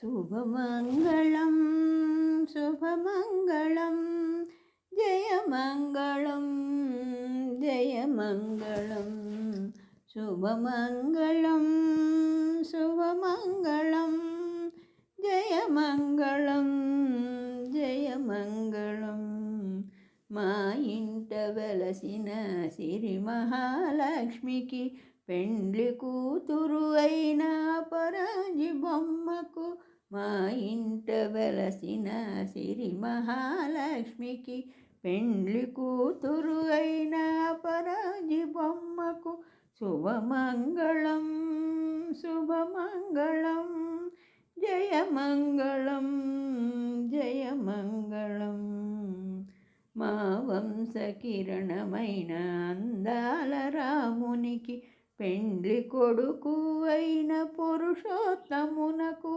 శుభమంగళం శుభమంగళం జయమంగళం జయమంగళం శుభమంగళం శుభమంగళం జయమంగళం జయమంగళం మా ఇంట వెలసిన సిరి మహాలక్ష్మికి పెండ్లి కూతురు అయిన పరాజి బొమ్మకు మా ఇంట వెలసిన సిరి మహాలక్ష్మికి పెండ్లి కూతురు అయిన పరాజి బొమ్మకు శుభమంగళం శుభమంగళం జయమంగళం జయమంగళం. మా వంశకిరణమైన అందాల రామునికి పెండ్లి కొడుకు అయిన పురుషోత్తమునకు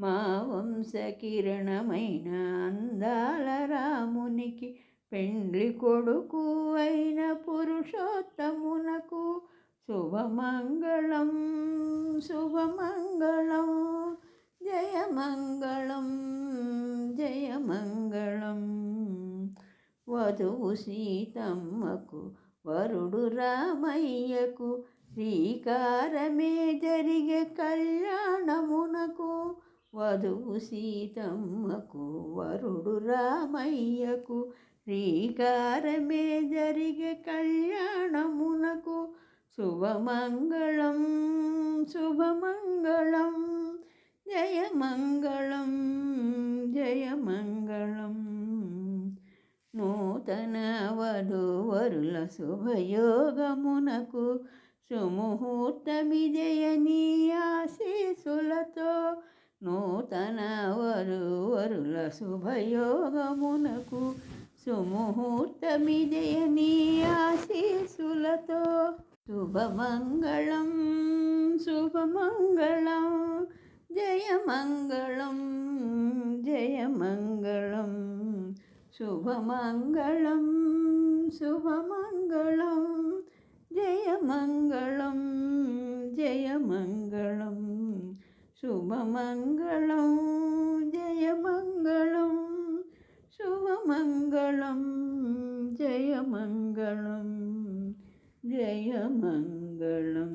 మా వంశకిరణమైన అందాల రామునికి పెండ్లి కొడుకు అయిన పురుషోత్తమునకు శుభమంగళం శుభమంగళం జయమంగళం జయమంగళం. వధువు సీతమ్మకు వరుడు రామయ్యకు శ్రీకారమే జరిగే కళ్యాణమునకు వధువు సీతమ్మకు వరుడు రామయ్యకు శ్రీకారమే జరిగే కళ్యాణమునకు శుభమంగళం శుభమంగళం జయమంగళం జయమంగళం. నూతన వధువరుల శుభయోగమునకు సుముహూర్తమిజయనీ ఆశీసులతో నూతన వరువరుల శుభయోగమునకు సుముహూర్తమిజయనీ ఆశీసులతో శుభమంగళం శుభమంగళం జయమంగళం జయమంగళం. శుభమంగళం శుభమంగళం జయమంగళం జయమంగళం. శుభమంగళం జయమంగళం శుభమంగళం జయమంగళం జయమంగళం